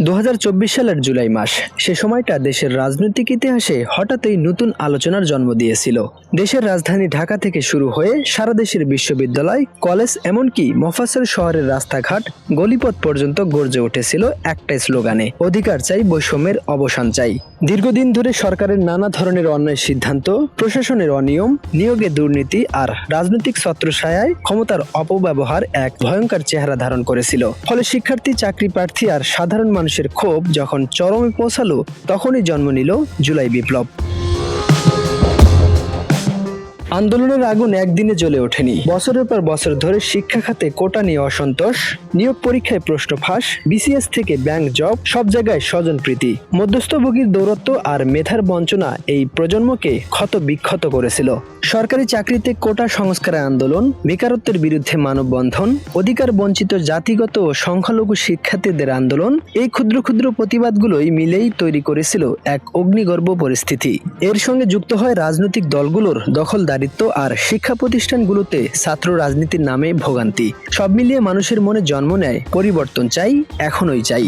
দু হাজার চব্বিশ সালের জুলাই মাস, সে সময়টা দেশের রাজনৈতিক ইতিহাসে হঠাৎই নতুন আলোচনার জন্ম দিয়েছিল। দেশের রাজধানী ঢাকা থেকে শুরু হয়ে সারা দেশের বিশ্ববিদ্যালয়, কলেজ এমনকি মফাসল শহরের রাস্তাঘাট, গলিপথ পর্যন্ত গর্জে উঠেছিল একটাই স্লোগানে, অধিকার চাই, বৈষম্যের অবসান চাই। দীর্ঘদিন ধরে সরকারের নানা ধরনের অন্যায় সিদ্ধান্ত, প্রশাসনের অনিয়ম, নিয়োগে দুর্নীতি আর রাজনৈতিক ছত্রছায়ায় ক্ষমতার অপব্যবহার এক ভয়ঙ্কর চেহারা ধারণ করেছিল। ফলে শিক্ষার্থী, চাকরি প্রার্থী আর সাধারণ মানুষের ক্ষোভ যখন চরমে পৌঁছালো তখনই জন্ম নিল জুলাই বিপ্লব। আন্দোলনের আগুন একদিনে জ্বলে ওঠেনি। বছরের পর বছর ধরে শিক্ষা খাতে কোটা নিয়ে অসন্তোষ, নিয়োগ পরীক্ষায় প্রশ্ন ফাঁস বিসিএস থেকে ব্যাংক জব সব জায়গায় স্বজনপ্রীতি। মধ্যস্থভোগীর দৌরত্ব আর মেধার বঞ্চনা এই প্রজন্মকে ক্ষত বিক্ষত করেছিল। সরকারি চাকরিতে কোটা সংস্কারের আন্দোলন, বেকারত্বের বিরুদ্ধে মানববন্ধন, অধিকার বঞ্চিত জাতিগত ও সংখ্যালঘু শিক্ষার্থীদের আন্দোলন, এই ক্ষুদ্র ক্ষুদ্র প্রতিবাদগুলোই মিলেই তৈরি করেছিল এক অগ্নিগর্ভ পরিস্থিতি। এর সঙ্গে যুক্ত হয় রাজনৈতিক দলগুলোর দখলদারিত্ব আর শিক্ষা প্রতিষ্ঠানগুলোতে ছাত্র রাজনীতির নামে ভোগান্তি। সব মিলিয়ে মানুষের মনে জন্ম নেয় পরিবর্তন চাই, এখনই চাই।